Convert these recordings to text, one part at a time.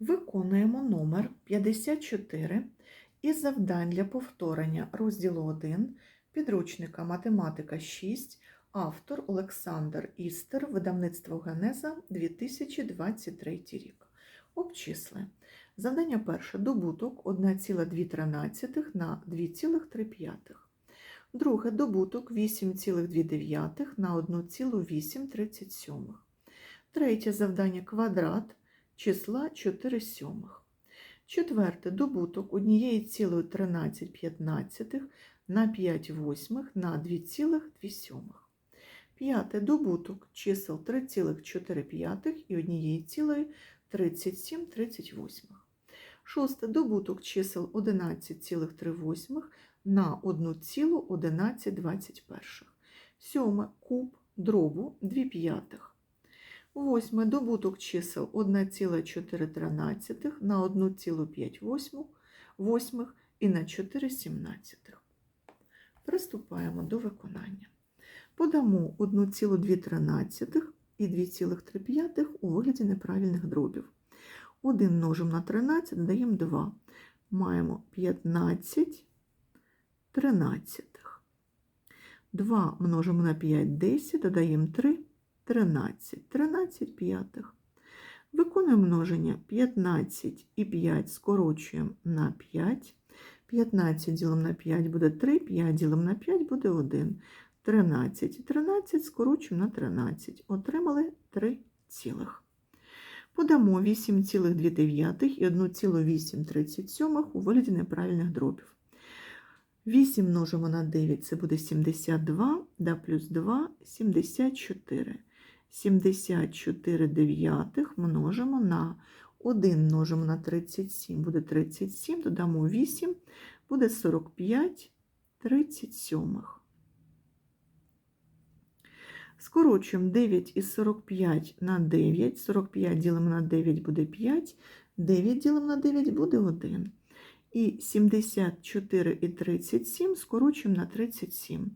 Виконуємо номер 54 із завдань для повторення розділу 1 підручника Математика 6, автор Олександр Істер, видавництво Генеза 2023 рік. Обчисли. Завдання перше. Добуток 1,2 на 2,3. Друге. Добуток 8,2 на 1,837. Третє завдання квадрат числа 4 сьомих. Четверте добуток 1,13 на 5 восьмих на 2,2 сьомих. П'яте добуток чисел 3,4 і 1,37 Шосте добуток чисел 11,3 на 1,1121. Сьоме куб дробу 2 п'ятих. Восьме добуток чисел 1,4 на 1,5 восьмих і на 4 сімнадцятих. Приступаємо до виконання. Подамо 1,2 і 2,3 у вигляді неправильних дробів. 1 множимо на 13, додаємо 2. Маємо 15 тринадцятих. 2 множимо на 5 10, додаємо 3 13, 13 п'ятих. Виконуємо множення 15 і 5 скорочуємо на 5. 15 ділимо на 5 буде 3, 5 ділимо на 5 буде 1. 13 і 13 скорочуємо на 13. Отримали 3 цілих. Подамо 8,2 і 1,837 у вигляді неправильних дробів. 8 множимо на 9 це буде 72, да плюс 2 – 74. 74 дев'ятих множимо на 1 множимо на 37, буде 37, додамо 8, буде 45 37. Скорочуємо 9 із 45 на 9, 45 ділимо на 9 буде 5, 9 ділимо на 9 буде 1. І 74 і 37 скорочуємо на 37.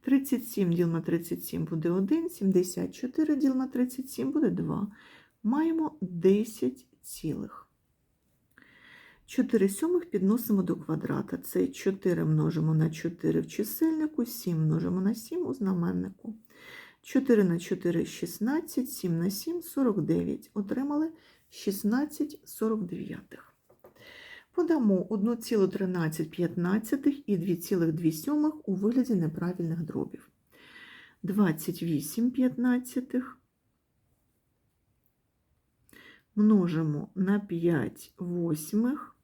37 діл на 37 буде 1, 74 діл на 37 буде 2. Маємо 10 цілих. 4 сьомих підносимо до квадрата. Це 4 множимо на 4 в чисельнику, 7 множимо на 7 у знаменнику. 4 на 4 – 16, 7 на 7 – 49. Отримали 16 49. Подамо 1,13 і 2,2 у вигляді неправильних дробів. 28 п'ятнадцятих множимо на 5 восьмих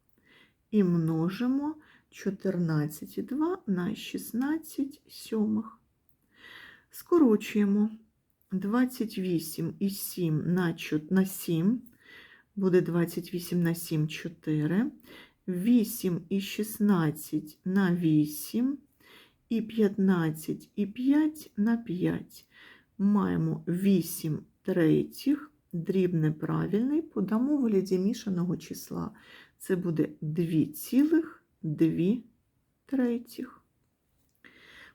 і множимо 14,2 на 16 сьомих. Скорочуємо 28 і 7 на 7 буде 28 на 7 4, 8 і 16 на 8, і 15 і 5 на 5. Маємо 8 третіх, дріб неправильний, подамо вигляді мішаного числа. Це буде 2,2 третіх.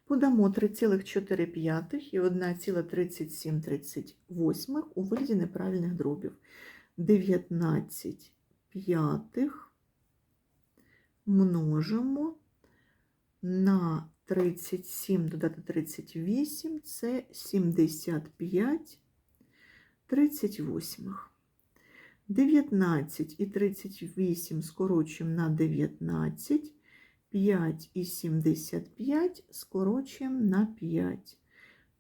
Подамо 3,4 і 1,3738 у вигляді неправильних дробів. 19 п'ятих множимо на 37 додати 38 це 75 38. 19 і 38 скорочуємо на 19, 5 і 75 скорочуємо на 5.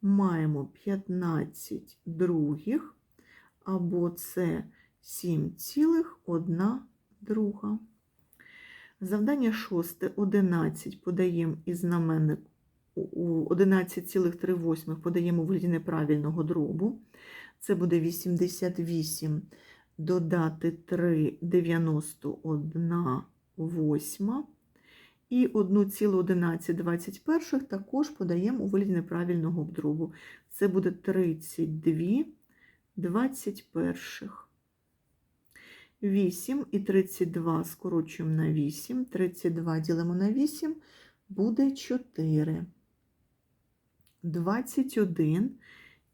Маємо 15 других, або це 7,1 друга. Завдання шосте 11 подаємо із знаменник 11,3 подаємо у вигляді неправильного дробу. Це буде 88 додати 3 91 восьма. І 1,1121 також подаємо у вигляді неправильного дробу. Це буде 32 21. 8 і 32 скорочуємо на 8, 32 ділимо на 8, буде 4. 21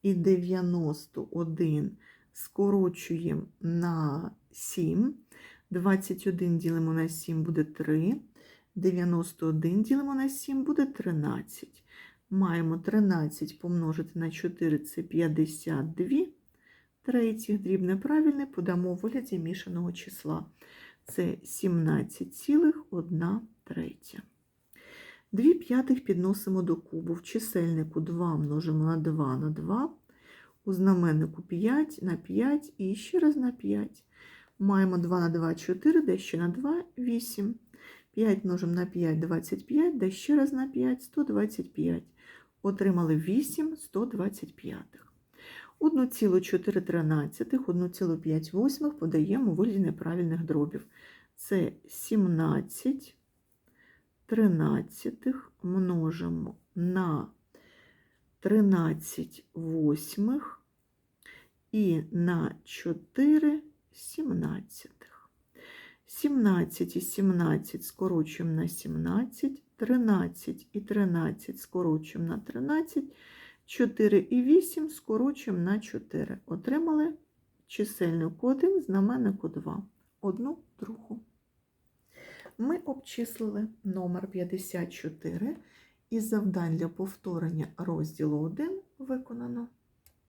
і 91 скорочуємо на 7, 21 ділимо на 7 буде 3. 91 ділимо на 7 буде 13. Маємо 13 помножити на 4 це 52 третіх. Дрібне правильне подамо в вигляді мішаного числа. Це 17,1 третя. 2 п'ятих підносимо до кубу. В чисельнику 2 множимо на 2 на 2. У знаменнику 5 на 5 і ще раз на 5. Маємо 2 на 2 4, де ще на 2 8. 5 множимо на 5 25, де ще раз на 5 125. Отримали 8 125. 1,413, 1,5 подаємо вигляді неправильних дробів. Це 17 тринадцятих множимо на 13 восьмих і на 4 сімнадцятих. 17 і 17 скорочуємо на 17, 13 і 13 скорочуємо на 13, 4 і 8 скорочуємо на 4. Отримали чисельник 1, знаменнику 2. Одну другу. Ми обчислили номер 54 і завдань для повторення розділу 1 виконано.